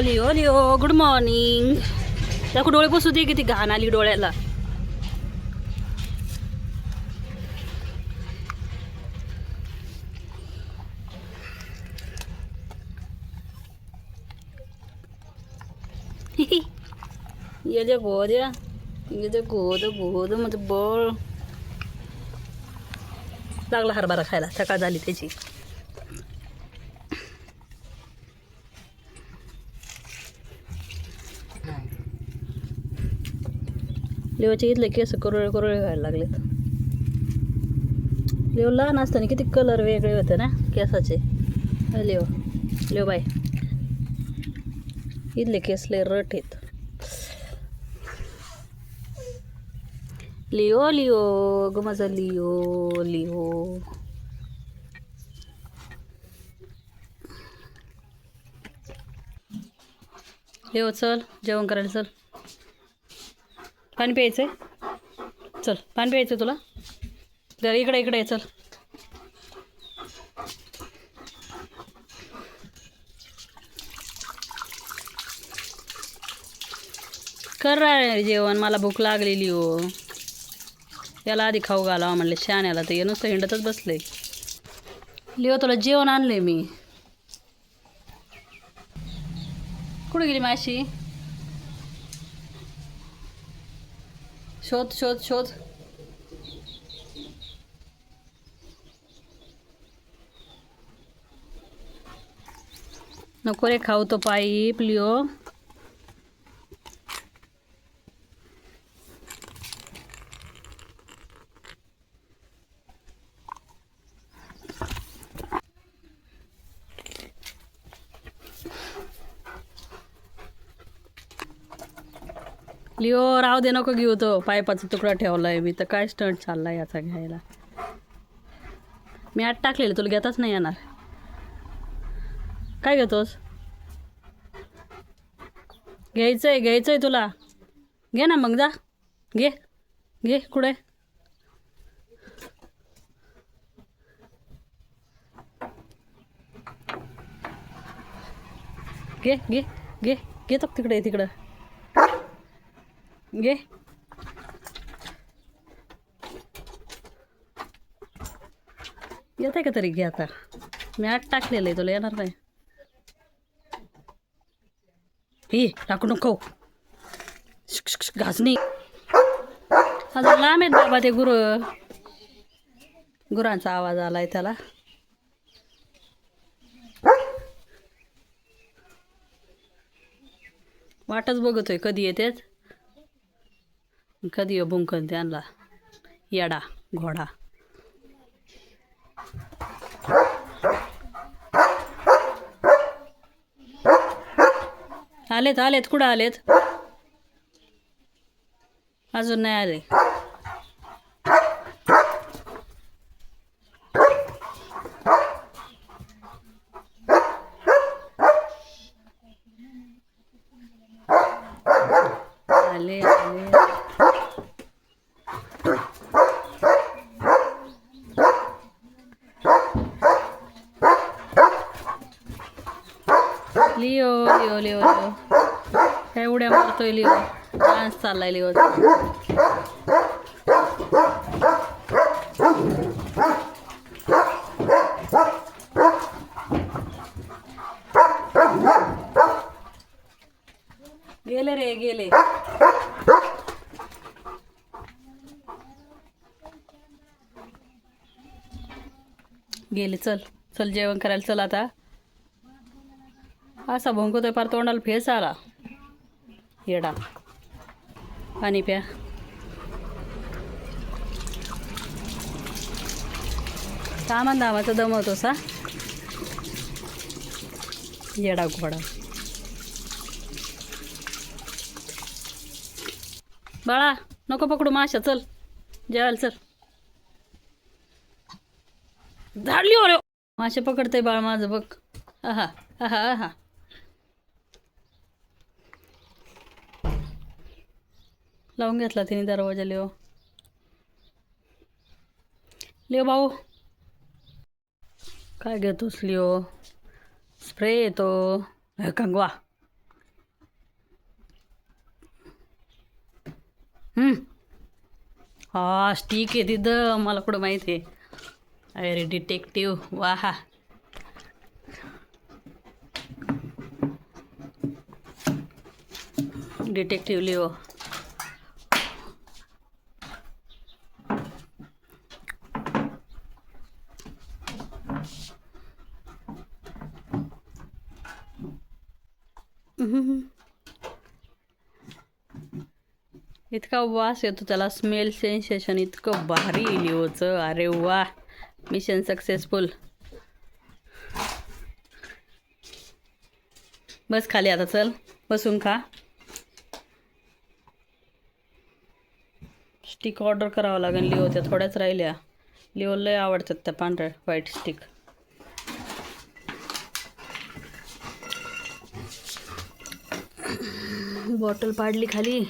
Leo Leo good morning त्याकडे डोळे पुसू दे किती घाण आली डोळ्याला येते गोद्या येते गोद गोदमध्ये बळ लागला हरभरा खायला सकाळ झाली त्याची लिओचे इथले केस कुरळे कुरळे व्हायला लागलेत. लिओ लहान असताना किती कलर वेगळे होते ना केसाचे. लिओ लिओ बाय इथले केस लय रट आहेत. लिओ लिओ ग माझा लिओ लिओ लिओ चल जेवण करायला चल. पाणी प्यायचं आहे? चल पाणी प्यायचं तुला? जरा इकडे इकडे आहे चल. कर जेवण मला भूक लागलेली हो. याला आधी खाऊ घालावं म्हणलं शाण्याला तर नुसतं हिंडतच बसले लिओ तुला जेवण आणले मी. कुठे गेली माशी? शोध शोध शोध नको रे खाऊ तो पाईप लिओ लिओ राहू दे नको घेऊ तो. पायपाचा तुकडा ठेवलाय मी. तर काय स्टंट चाललाय याचा घ्यायला? मी आत टाकलेलं तुला घेताच नाही येणार. काय घेतोस? घ्यायचंय घ्यायचंय तुला. घे ना मग जा. घे घे कुठे? घे घे घे. घेतो तिकडे तिकडं. घे. येत आहे का तरी घे आता? मी आत टाकलेलं आहे तुला येणार नाही. ही टाकू नको. घासणी अजून लांब आहेत बाबा ते गुरु. गुरांचा आवाज आलाय त्याला. वाटच बघतोय कधी येतेच कधी बुंकन त्यांना? येडा घोडा. आलेत आलेत. कुठं आलेत? अजून नाही आले आले आले लिओ लिओ लिओ काय उड्या मारतोय लिओ. डान्स चाललाय लिओ गेले रे गेले. गेले चल. चल जेवण करायला चल आता. असा भोंकतोय फार तोंडाला फेस आला. येडा. पाणी प्या. सामान दामाचा दमवतो सा. येडा घोडा. बाळा नको पकडू माशा चल. जेवायला चल. झाडली हो मासे पकडते बाळ माझं बघ. आहा आहा आहा. लावून घेतला तिने दरवाजा लिओ लिओ भाऊ. काय घेतोस लिओ स्प्रे येतो. कंगवा. हा स्टिक आहे तिथं. मला कुठं माहिती आहे. अरे डिटेक्टिव्ह वा हा डिटेक्टिव्ह लिओ इतका वास येतो त्याला स्मेल सेन्सेशन इतकं भारी लिओचं अरे वा मिशन सक्सेसफुल बस खाली आता चल बसून खा. स्टिक ऑर्डर करावं लागेल लिओ त्या थोड्याच राहिल्या. लिओ लय आवडतात त्या पांढऱ्या व्हाईट स्टिक बॉटल पाडली खाली.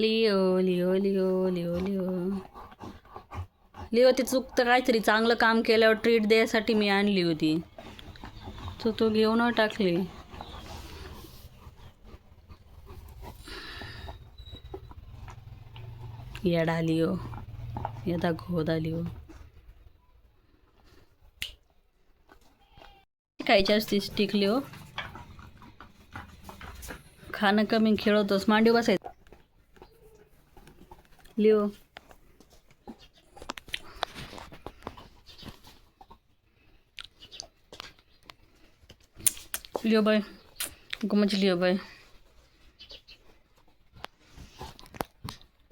Leo Leo Leo Leo Leo. Leo ती तर काहीतरी चांगलं काम केल्यावर ट्रीट द्यायसाठी मी आणली होती. तो तो घेऊन टाकली. येडा लिओ. येदा घोदा लिओ. खायची असतीस स्टिक लिओ हो. खाणं कमी खेळवतोस मांडी बसायचं. Leo Leo bye. गुमच Leo bye.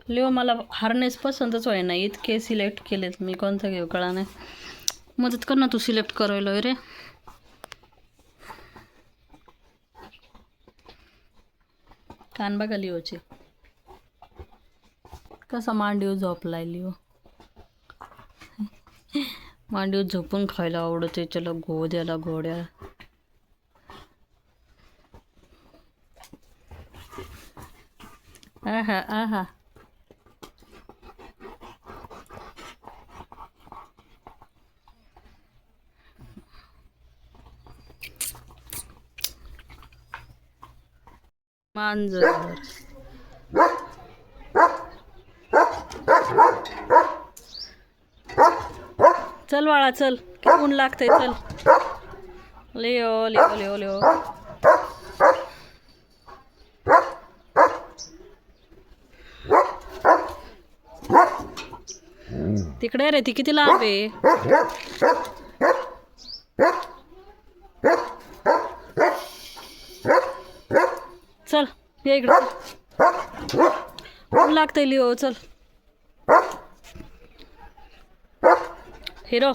Leo मला हार्नेस पसंतच व्हाय ना इतके सिलेक्ट केलेत मी कोणता घेऊ कळा नाही. मदत कर ना तू सिलेक्ट करायला रे कान बघा लिओचे. कसा मांडीव झोपलाय लिओ हो. मांडीव झोपून खायला आवडते चला गोद्याला घोड्या. आहा आहा. मांजर. चल बाळा चल. ऊन लागतंय चल. लिओ लिओ लिओ लिओ तिकडे रे ती किती लांब आहे? चल ये इकडे. लागतंय लिओ चल. हिरो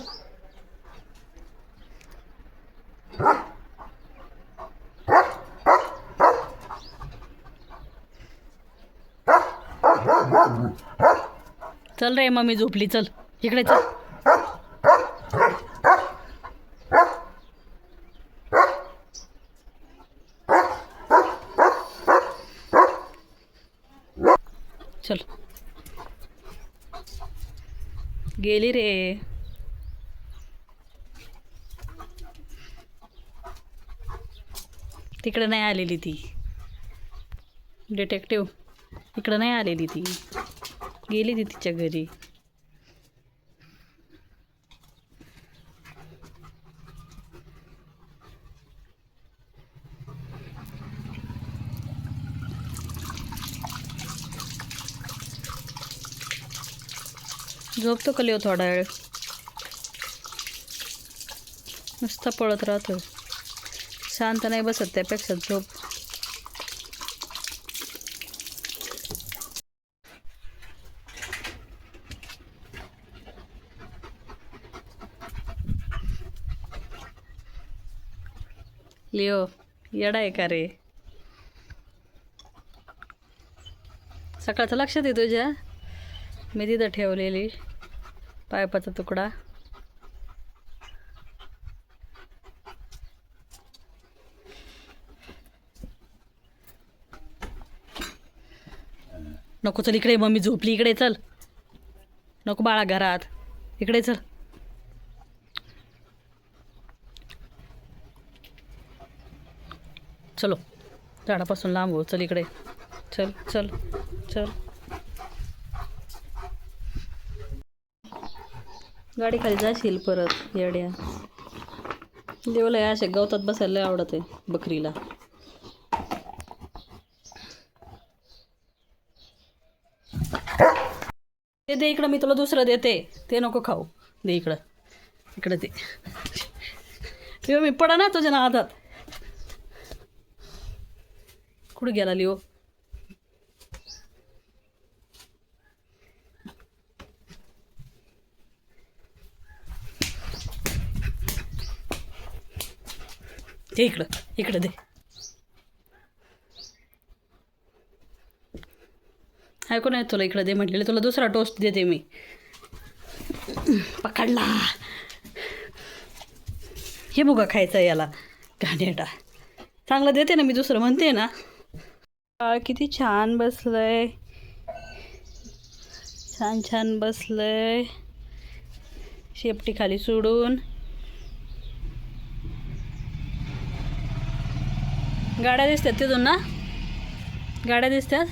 चल रे मम्मी झोपली चल. इकडे चल. चल. गेली रे. तिकडं नाही आलेली ती. डिटेक्टिव्ह इकडं नाही आलेली ती. गेली ती तिच्या घरी. झोपतो कलिओ थोडा वेळ? नुसता पळत राहतो शांत नाही बसत त्यापेक्षा झोप. लिओ येडा आहे का रे? सकाळचं लक्षात आहे तुझ्या? मी तिथं ठेवलेली. पायपाचा तुकडा. नको चल इकडे मम्मी झोपली इकडे चल. नको बाळा घरात. इकडे चल. चलो झाडापासून लांब हो चल इकडे. चल चल चल. गाडी खाली जाशील परत येड्या. देवला असे गवतात बसायला आवडत आहे बकरीला. ते दे इकडं मी तुला दुसरं देते. ते नको खाऊ. दे इकडं. इकडं दे. लिओ मी पडा ना तुझ्या नादात कुठं गेला लिओ? ते इकडं. इकडं दे. ऐकू नाही तुला इकडं? दे म्हटलेलं. तुला दुसरा टोस्ट देते मी. पकडला. हे बघा खायचं याला. गाण्याटा. चांगलं देते ना मी दुसरं म्हणते ना. बाळ किती छान बसलंय. छान छान बसलंय. शेपटी खाली सोडून. गाड्या दिसतात तिथून ना? गाड्या दिसतात?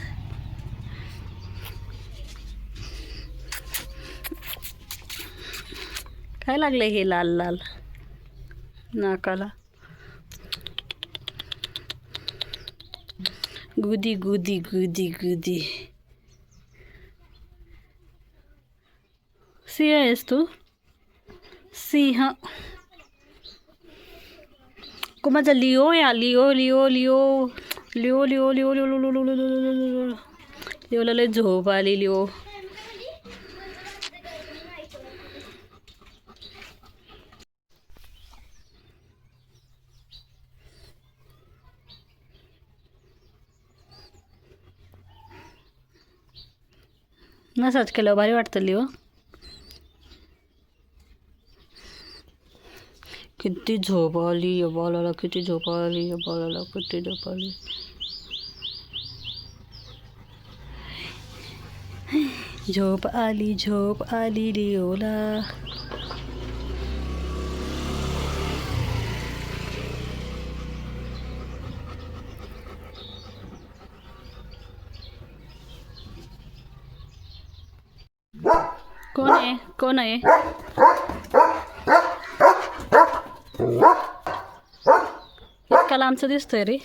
काय लागले हे लाल लाल नाकाला गुदी गुदी गुदी गुदी सिंह आहेस तू सिंह कोणाचा लिओ या Leo Leo Leo Leo Leo Leo Leo Leo Leo Leo Leo Leo Leo Leo लय झोप आली लिओ मसाज केल्यावर भारी वाटतं लिओ किती झोप आली या बॉलाला किती झोप आली या बॉलाला किती झोप आली झोप आली झोप आली लिओला. कोण आहे? कोण आहे? इतका लांबचं दिसतोय रे.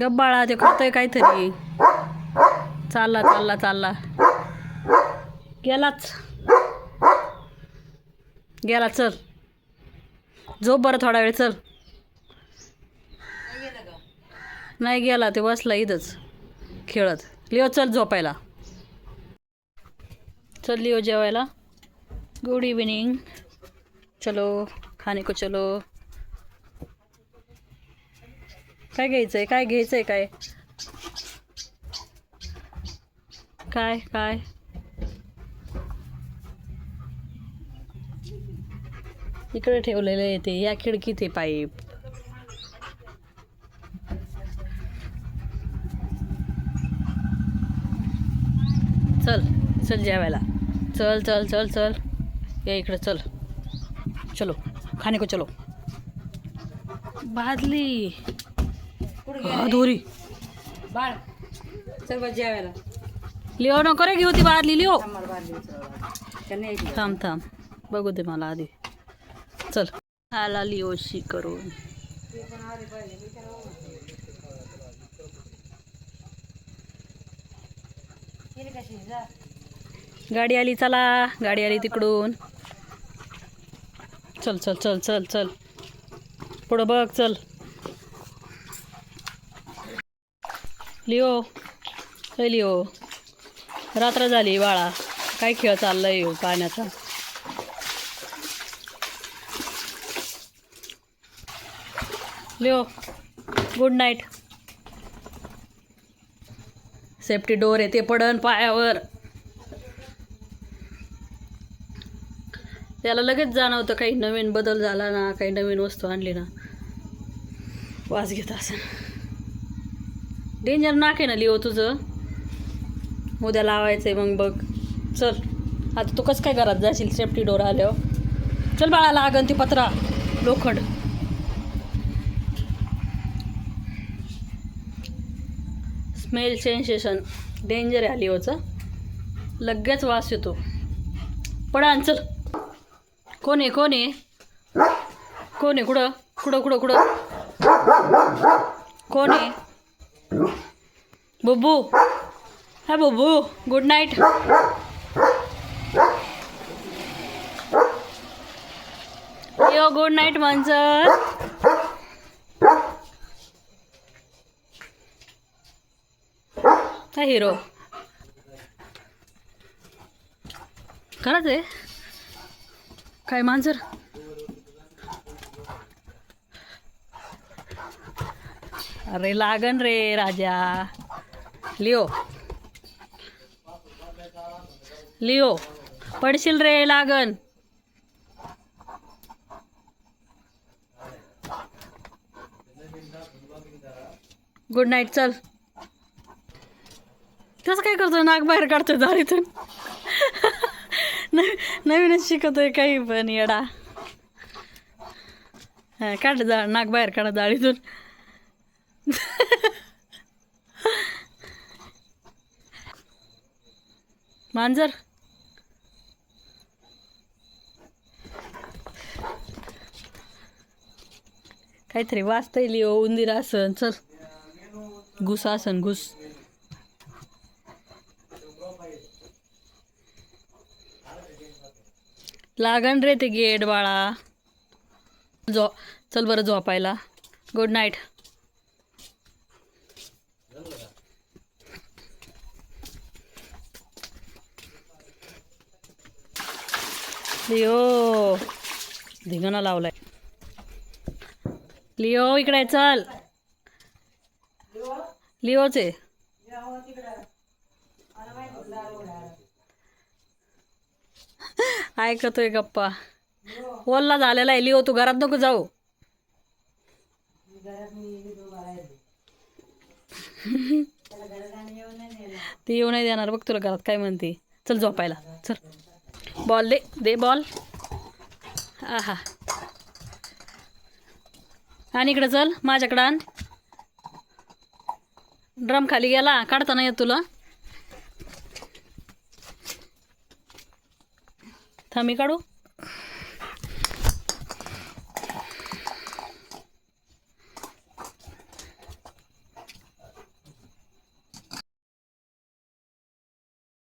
गब्बाळा ते करतोय काहीतरी. चालला चालला चालला. गेलाच. गेला चल. झोप बरं थोडा वेळ चल. नाही गेला ते बसला इथंच खेळत. लिओ चल झोपायला. चल लिओ जेवायला. गुड इव्हिनिंग चलो खाने को चलो. काय घ्यायचंय? काय घ्यायचंय काय? काय काय? इकडे ठेवलेलं आहे ते या खिडकीत आहे पाईप. चल चल जेवायला. चल चल चल चल. या इकडे चल. चलो खाने को चलो. बादली दोरी. बाळ जेवायला. लिओ नको रे घेऊ ती बादली लिओ. थांब थांब बघू दे मला आधी. चल. आला लिओशी करून. गाडी आली चला. गाडी आली तिकडून. चल चल चल चल चल. पुढं बघ चल. लिओ हे लिओ. रात्र झाली बाळा. काय खेळ चाललाय हो पाण्याचा? Leo good night safety door आहे ते पडन पायावर. त्याला लगेच जाणवतं काही नवीन बदल झाला ना काही नवीन वस्तू आणली ना. वास घेत असं डेंजर नाक आहे ना लिओ तुझं? उद्या लावायचं आहे मग बघ. चल. आता तू कसं काय घरात जाशील? सेफ्टी डोर आल्यावर. चल बाळा लागन ती पत्रा. लोखंड. स्मेल सेन्सेशन डेंजर आहे लिओचं. लगेच वास येतो. पडा आण चल. कोण आहे? कोण आहे? कोण आहे? कुठं? कुठं कुठं कुठं? कोण आहे? बुब्बू हा Bubbu good night yo good night मंजर हा हिरो खरंच आहे? काय मांजर अरे लागन रे राजा. लिओ. लिओ पडशील रे लागन. गुड नाईट चल. कसं काय करतो नाक बाहेर काढतोय दारीतून नवीनच शिकतोय काही पण येडा. काढ जा नाक बाहेर काढा दाळीतून मांजर. काहीतरी वाचता लिओ उंदीर असन चल. घुस आसन घुस. लागण रे ते गेट बाळा. झो चल बरं झोपायला. Good night Leo. धिंगाणा लावलाय. लिओ इकडे चल. लिओचे. आहे ऐकतोय गप्पा. ओल्ला झालेला आहे लिओ तू घरात नको जाऊ. ती येऊ नाही देणार बघ तुला घरात काय म्हणते. चल झोपायला. चल. बॉल दे दे बॉल आहा आणि इकडं चल माझ्याकडं आण. ड्रम खाली गेला काढता नाही येत तुला. थांबी काढू?